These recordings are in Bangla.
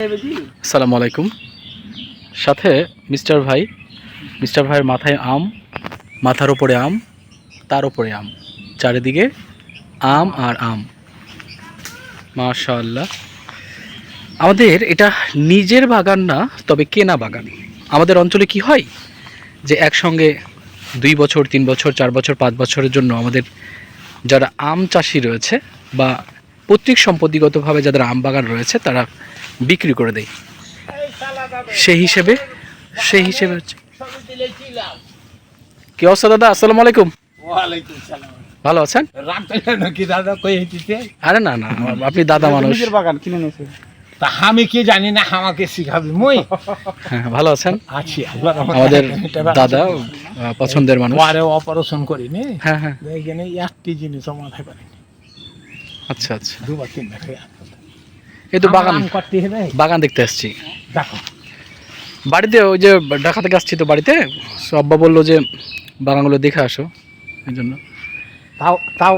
আসসালামু আলাইকুম। সাথে মিস্টার ভাই, মিস্টার ভাইয়ের মাথায় আম, মাথার ওপরে আম, তার ওপরে আম, চারিদিকে আম আর আম। মাশাআল্লাহ। আমাদের এটা নিজের বাগান না, তবে কেনা বাগান। আমাদের অঞ্চলে কি হয় যে একসঙ্গে দুই বছর, তিন বছর, চার বছর, পাঁচ বছরের জন্য আমাদের যারা আম চাষি রয়েছে বা পৈতৃক সম্পত্তিগতভাবে যাদের আম বাগান রয়েছে, তারা বিক্রি করে দেয় সেই হিসেবে সেই হিসেবে হচ্ছে। কি অবস্থা দাদা? আসসালামু আলাইকুম। ভালো আছেন? নাকি দাদা কই হইতেছে আরে না না আপনি দাদা মানুষ। বাগান কিনে নিয়েছে। তা আমি কি জানি না আমাকে শিখাবি মই? হ্যাঁ ভালো আছেন? আছি আমাদের দাদা পছন্দের মানুষ। পরে অপারেশন করিনি। হ্যাঁ হ্যাঁ। এখানে একটি জিনিস মাথায় পারি আচ্ছা আচ্ছা। দুবার তিনবার এই তো বাগান। করতে হবে বাগান দেখতে আসছি। দেখো। বাড়িতে ওই যে ঢাকা থেকে আসছি তো বাড়িতে সো আব্বা বলল যে বাগানগুলো দেখে আসো এই জন্য। তাও তাও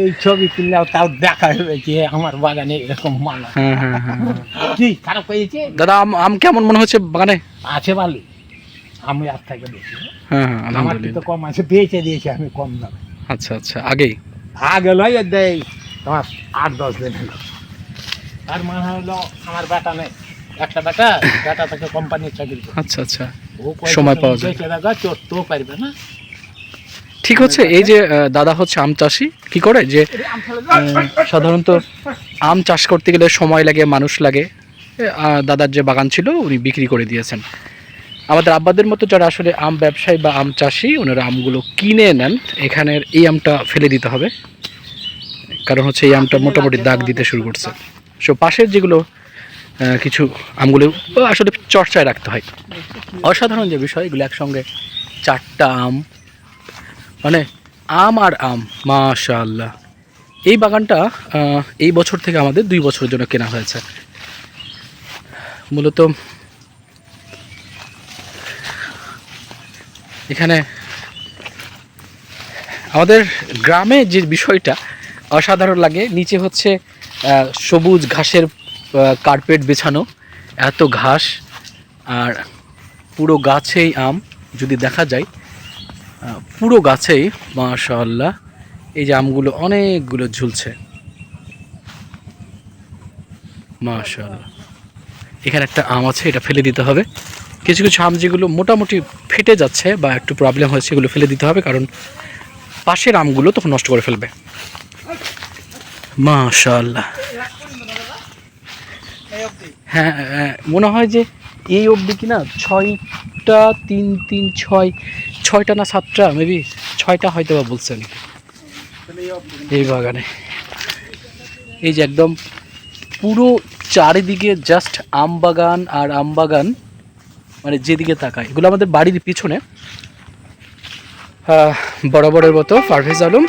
এই ছবি তুললেও তাও দেখা হবে যে আমার বাগানে এরকম মালা। হ্যাঁ হ্যাঁ হ্যাঁ কি খারাপ হয়েছে? দাদা আম আম কেমন মনে হচ্ছে বাগানে? আছে ভালো। আমি আর থেকে বেশি হ্যাঁ হ্যাঁ আমার তো কম আছে বেঁচে দিয়েছে আমি কম দামে। আচ্ছা আচ্ছা আগেই? আগে লয় দেয় তোমার আট দশ দিন হলো তার মানে হলো আমার বেটা নেই। একটা বেটা বেটা তাকে কোম্পানির চাকরি আচ্ছা আচ্ছা। সময় পাওয়া যায়। চড়তেও পারবে না। ঠিক হচ্ছে এই যে দাদা হচ্ছে আম চাষি কি করে? যে সাধারণত আম চাষ করতে গেলে সময় লাগে মানুষ লাগে। দাদার যে বাগান ছিল উনি বিক্রি করে দিয়েছেন। আমাদের আব্বাদের মতো যারা আসলে আম ব্যবসায়ী বা আম চাষি ওনারা আমগুলো কিনে নেন। এখানের এই আমটা ফেলে দিতে হবে। কারণ হচ্ছে এই আমটা মোটামুটি দাগ দিতে শুরু করছে। সো পাশের যেগুলো কিছু আমগুলো আসলে চর্চায় রাখতে হয়। অসাধারণ যে বিষয়, এগুলো একসঙ্গে চারটা আম মানে আম আর আম, মাশাআল্লাহ। এই বাগানটা এই বছর থেকে আমাদের দুই বছরের জন্য কেনা হয়েছে। মূলত এখানে আমাদের গ্রামে যে বিষয়টা অসাধারণ লাগে। নিচে হচ্ছে সবুজ ঘাসের কার্পেট বেছানো। এত ঘাস, আর পুরো গাছেই আম, যদি দেখা যায়। পুরো গাছেই, মাশাআল্লাহ, এই যে আমগুলো অনেকগুলো ঝুলছে। মাশাআল্লাহ। এখানে একটা আম আছে, এটা ফেলে দিতে হবে। কিছু কিছু আম যেগুলো মোটামুটি ফেটে যাচ্ছে বা একটু প্রবলেম হয়েছে, এগুলো ফেলে দিতে হবে, কারণ পাশের আমগুলো তখন নষ্ট করে ফেলবে। মাশাআল্লাহ। হ্যাঁ হ্যাঁ, মনে হয় যে এই অবধি কিনা ছয়টা তিন তিন ছয় ছয়টা না সাতটা মেবি ছয়টা হয়তো বা বলছেন এই বাগানে। এই যে একদম পুরো চারিদিকে জাস্ট আম বাগান আর আম বাগান মানে যেদিকে তাকায়। এগুলো আমাদের বাড়ির পিছনে। বরাবরের মতো পারভেজ আলম।